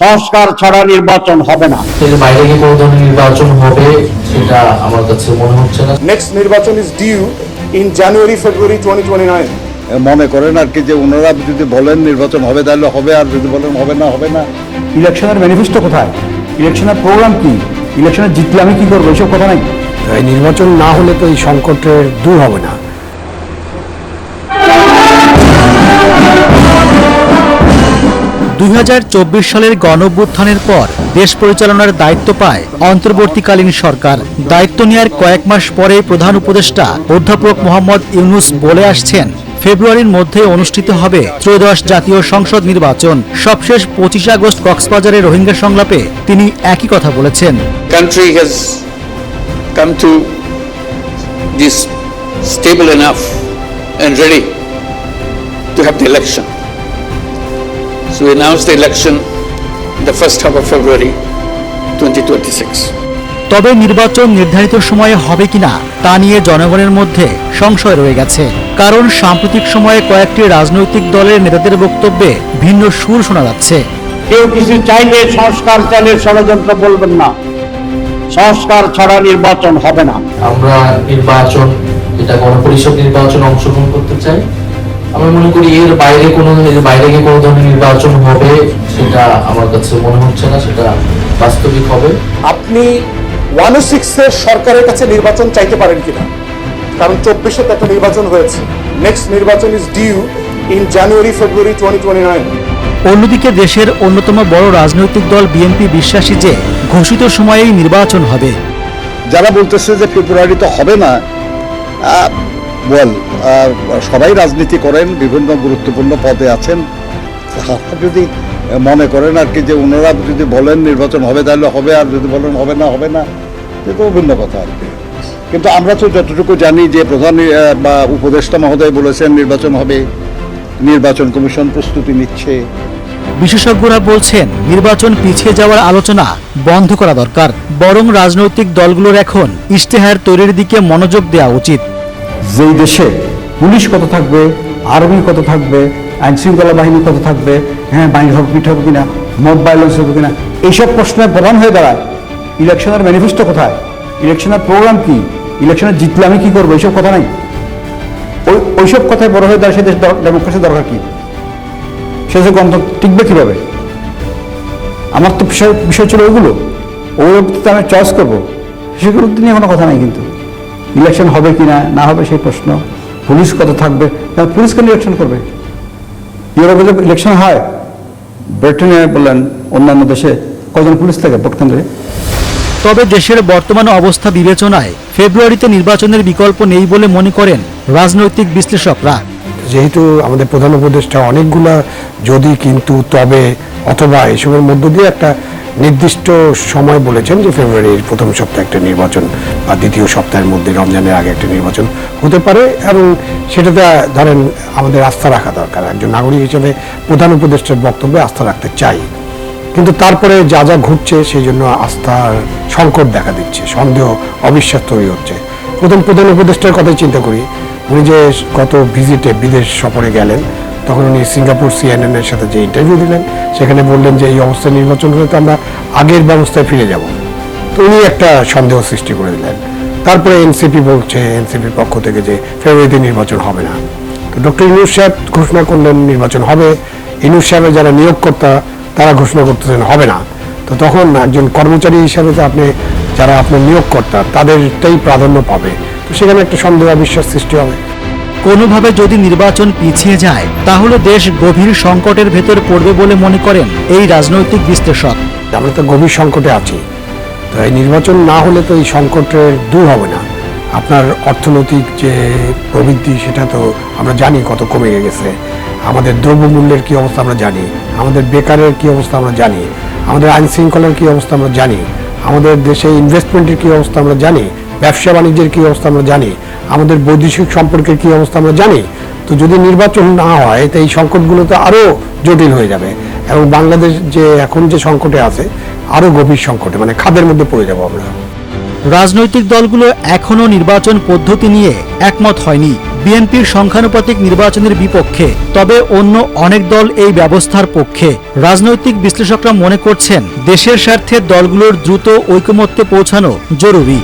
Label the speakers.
Speaker 1: সংস্কার ছাড়া নির্বাচন হবে না।
Speaker 2: এর বাইরে কোনো ধরনের নির্বাচন হবে সেটা আমার কাছে মনে হচ্ছে না।
Speaker 3: Next নির্বাচন is due in January, February 2029.
Speaker 4: মনে করেন আর কি যে ওনারা যদি বলেন নির্বাচন হবে তাহলে হবে আর যদি বলেন হবে না হবে না।
Speaker 5: ইলেকশনের ম্যানিফেস্টো কোথায়? ইলেকশনের প্রোগ্রাম কি? ইলেকশনে জিতলে আমি কি করব? এইসব কথা নাই।
Speaker 6: নির্বাচন না হলে তো এই সংকটের দূর হবে না।
Speaker 7: দুই হাজার চব্বিশ সালের গণঅভ্যুত্থানের পর দেশ পরিচালনার দায়িত্ব পায় অন্তর্বর্তীকালীন সরকার। দায়িত্ব নেওয়ার কয়েক মাস পরে প্রধান উপদেষ্টা অধ্যাপক মোহাম্মদ ইউনুস বলে আসছেন, ফেব্রুয়ারির মধ্যে অনুষ্ঠিত হবে ত্রয়োদশ জাতীয় সংসদ নির্বাচন। সবশেষ পঁচিশে আগস্ট কক্সবাজারে রোহিঙ্গা সংলাপে তিনি একই কথা বলেছেন।
Speaker 8: To have the election. So we announced the election in the first half of February 2026.
Speaker 7: তবে নির্বাচন নির্ধারিত সময়ে হবে কিনা তা নিয়ে জনগণের মধ্যে সংশয় রয়ে গেছে। কারণ সাম্প্রতিক সময়ে কয়েকটি রাজনৈতিক দলের নেতাদের বক্তব্যে ভিন্ন সুর শোনা যাচ্ছে।
Speaker 1: কেউ কিছু চাইলে সংস্কার চাইলে ষড়যন্ত্র বলবেন না। সংস্কার ছাড়া নির্বাচন হবে না।
Speaker 2: আমরা নির্বাচন যেটা গণপরিষদ নির্বাচন অংশগ্রহণ করতে চাই। আমি মনে করি এর বাইরে কোনো এর বাইরে গিয়ে কোনো ধরনের নির্বাচন হবে সেটা আমার কাছে মনে হচ্ছে না সেটা বাস্তবিক হবে।
Speaker 3: আপনি ওয়ান ও সিক্সের সরকারের কাছে নির্বাচন চাইতে পারেন কিনা? কারণ চব্বিশে তো একটা নির্বাচন হয়েছে। নেক্সট নির্বাচন is due in January February twenty twenty nine
Speaker 7: অন্যদিকে দেশের অন্যতম বড় রাজনৈতিক দল বিএনপি বিশ্বাসী যে ঘোষিত সময়েই নির্বাচন হবে।
Speaker 4: যারা বলতেছে যে ফেব্রুয়ারি তো হবে না আহ, বল সবাই রাজনীতি করেন, বিভিন্ন গুরুত্বপূর্ণ পদে আছেন। যদি মনে করেন আর কি যে ওনারা যদি বলেন নির্বাচন হবে তাহলে হবে, আর যদি বলেন হবে না হবে না, সে তো ভিন্ন কথা আর কি। কিন্তু আমরা তো যতটুকু জানি যে প্রধান বা উপদেষ্টা মহোদয় বলেছেন নির্বাচন হবে, নির্বাচন কমিশন প্রস্তুতি নিচ্ছে।
Speaker 7: বিশেষজ্ঞরা বলছেন, নির্বাচন পিছিয়ে যাওয়ার আলোচনা বন্ধ করা দরকার, বরং রাজনৈতিক দলগুলোর এখন ইশতেহার তৈরির দিকে মনোযোগ দেওয়া উচিত।
Speaker 5: যেই দেশে পুলিশ কত থাকবে, আর্মি কত থাকবে আইন শৃঙ্খলা বাহিনী কত থাকবে হ্যাঁ বাইর হবে, পিঠ হবে কিনা মব ভাইলেন্স হবে কিনা, এইসব প্রশ্নের প্রধান হয়ে দাঁড়ায়। ইলেকশনের ম্যানিফেস্টো কোথায়? ইলেকশনের প্রোগ্রাম কি? ইলেকশনে জিতলে আমি কি করব? এইসব কথা নাই। ওই, ওইসব কথায় বড় হয়ে দাঁড়ায়, সে দেশ ডেমোক্রেসি দরকার কি? সে দেশে গণতন্ত্র টিকবে কীভাবে? আমার তো বিষয় বিষয় ছিল ওইগুলো। ওগুলো আমি চয়েস করব। সেগুলো নিয়ে কোনো কথা নাই কিন্তু। ইলেকশন হবে কি না না হবে সেই প্রশ্ন। পুলিশ কত থাকবে? পুলিশ কেন ইলেকশন করবে। ইউরোপে যে ইলেকশন হয়। ব্রিটেনে বললেন অন্যান্য দেশে কজন পুলিশ থাকে ভোট কেন্দ্রে
Speaker 7: তবে দেশের বর্তমান অবস্থা বিবেচনায় ফেব্রুয়ারিতে নির্বাচনের বিকল্প নেই বলে মনে করেন রাজনৈতিক বিশ্লেষকরা।
Speaker 6: যেহেতু আমাদের প্রধান উপদেষ্টা অনেকগুলা যদি কিন্তু তবে অথবা এসবের মধ্য দিয়ে একটা নির্দিষ্ট সময় বলেছেন যে ফেব্রুয়ারির প্রথম সপ্তাহে একটা নির্বাচন বা দ্বিতীয় সপ্তাহের মধ্যে রমজানের আগে একটা নির্বাচন হতে পারে এবং সেটাতে ধরেন আমাদের আস্থা রাখা দরকার। একজন নাগরিক হিসেবে প্রধান উপদেষ্টার বক্তব্যে আস্থা রাখতে চাই। কিন্তু তারপরে যা যা ঘটছে সেই জন্য আস্থার সংকট দেখা দিচ্ছে, সন্দেহ, অবিশ্বাস তৈরি হচ্ছে। প্রথম প্রধান উপদেষ্টার কথাই চিন্তা করি উনি যে গত ভিজিটে বিদেশ সফরে গেলেন, তখন উনি সিঙ্গাপুর সিএনএন এর সাথে যে ইন্টারভিউ দিলেন, সেখানে বললেন যে এই অবস্থায় নির্বাচন হলে তো আমরা আগের ব্যবস্থায় ফিরে যাব। তো উনি একটা সন্দেহ সৃষ্টি করে দিলেন। তারপরে এনসিপি বলছে এনসিপির পক্ষ থেকে যে ফেব্রুয়ারিতে নির্বাচন হবে না। তো ডক্টর ইনুস সাহেব ঘোষণা করলেন, নির্বাচন হবে। ইনুস সাহেবের যারা নিয়োগকর্তা, তারা ঘোষণা করতেছেন হবে না। তো তখন একজন কর্মচারী হিসাবে তো আপনি, যারা আপনার নিয়োগকর্তা, তাদেরটাই প্রাধান্য পাবে। তো সেখানে একটা সন্দেহ বিশ্বাস সৃষ্টি হবে।
Speaker 7: কোনোভাবে যদি নির্বাচন পিছিয়ে যায় তাহলে দেশ গভীর সংকটের ভেতর পড়বে বলে মনে করেন এই রাজনৈতিক বিশ্লেষক।
Speaker 6: আমরা তো গভীর সংকটে আছি। তো এই নির্বাচন না হলে তো এই সংকটের দূর হবে না। আপনার অর্থনৈতিক যে প্রবৃদ্ধি সেটা তো আমরা জানি কত কমে গেছে। আমাদের দ্রব্যমূল্যের কি অবস্থা আমরা জানি। আমাদের বেকারের কি অবস্থা আমরা জানি। আমাদের আইন শৃঙ্খলার কি অবস্থা আমরা জানি। আমাদের দেশে ইনভেস্টমেন্টের কি অবস্থা আমরা জানি। ব্যবসা বাণিজ্যের কী অবস্থা আমরা জানি? আমাদের বৈদেশিক সম্পর্কের কি অবস্থা আমরা জানি? তো যদি নির্বাচন না হয়, তো এই সংকটগুলো তো আরও জটিল হয়ে যাবে এবং বাংলাদেশ যে এখন যে সংকটে আছে আরও গভীর সংকটে মানে খাদের মধ্যে পড়ে যাব আমরা।
Speaker 7: রাজনৈতিক দলগুলো এখনও নির্বাচন পদ্ধতি নিয়ে একমত হয়নি। বিএনপির সংখ্যানুপাতিক নির্বাচনের বিপক্ষে, তবে অন্য অনেক দল এই ব্যবস্থার পক্ষে। রাজনৈতিক বিশ্লেষকরা মনে করছেন, দেশের স্বার্থে দলগুলোর দ্রুত ঐকমত্যে পৌঁছানো জরুরি।